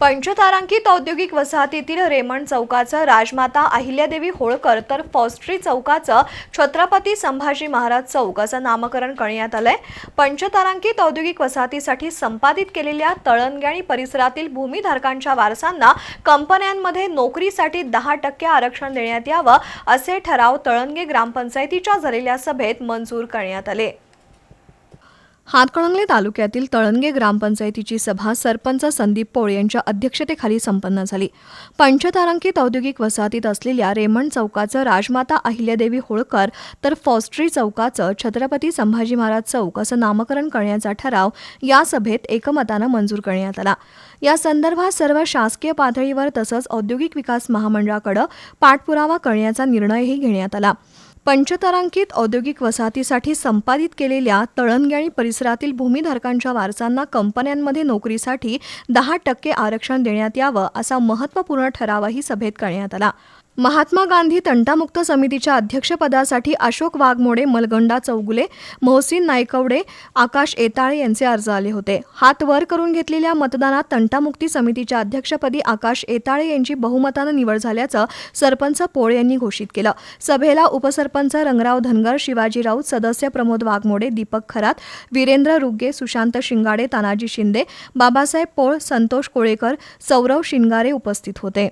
पंचतारांकित औद्योगिक वसाहतीतील रेमंड चौकाचं राजमाता अहिल्यादेवी होळकर तर फॉस्ट्री चौकाचं छत्रपती संभाजी महाराज चौक असं नामकरण करण्यात आलंय. पंचतारांकित औद्योगिक वसाहतीसाठी संपादित केलेल्या तळणग्याणी आणि परिसरातील भूमीधारकांच्या वारसांना कंपन्यांमध्ये नोकरीसाठी दहा टक्के आरक्षण देण्यात यावं असे ठराव तळणगे ग्रामपंचायतीच्या झालेल्या सभेत मंजूर करण्यात आले. हातकणंगले तालुक्यातील तळणगे ग्रामपंचायतीची सभा सरपंच संदीप पोळ यांच्या अध्यक्षतेखाली संपन्न झाली. पंचतारांकित औद्योगिक वसाहतीत असलेल्या रेमंड चौकाचं राजमाता अहिल्यादेवी होळकर तर फॉस्ट्री चौकाचं छत्रपती संभाजी महाराज चौक असं नामकरण करण्याचा ठराव या सभेत एकमतानं मंजूर करण्यात आला. या संदर्भात सर्व शासकीय पातळीवर तसंच औद्योगिक विकास महामंडळाकडे पाठपुरावा करण्याचा निर्णयही घेण्यात आला. पंचतारांकित औद्योगिक वसाहतीसाठी संपादित केलेल्या तळणगे परिसरातील भूमीधारकांच्या वारसांना कंपन्यांमध्ये नोकरीसाठी दहा टक्के आरक्षण देण्यात यावं असा महत्त्वपूर्ण ठरावही सभेत करण्यात आला. महात्मा गांधी तंटामुक्त समितीच्या अध्यक्षपदासाठी अशोक वाघमोडे मलगंडा चौगुले मोहसिन नायकवडे आकाश एताळे यांचे अर्ज आले होते. हात वर करून घेतलेल्या मतदानात तंटामुक्ती समितीच्या अध्यक्षपदी आकाश एताळे यांची बहुमतानं निवड झाल्याचं सरपंच पोळ यांनी घोषित केलं. सभेला उपसरपंच रंगराव धनगर शिवाजी राऊत सदस्य प्रमोद वाघमोडे दीपक खरात वीरेंद्र रुग्गे सुशांत शिंगाडे तानाजी शिंदे बाबासाहेब पोळ संतोष कोळेकर सौरव शिंगारे उपस्थित होते.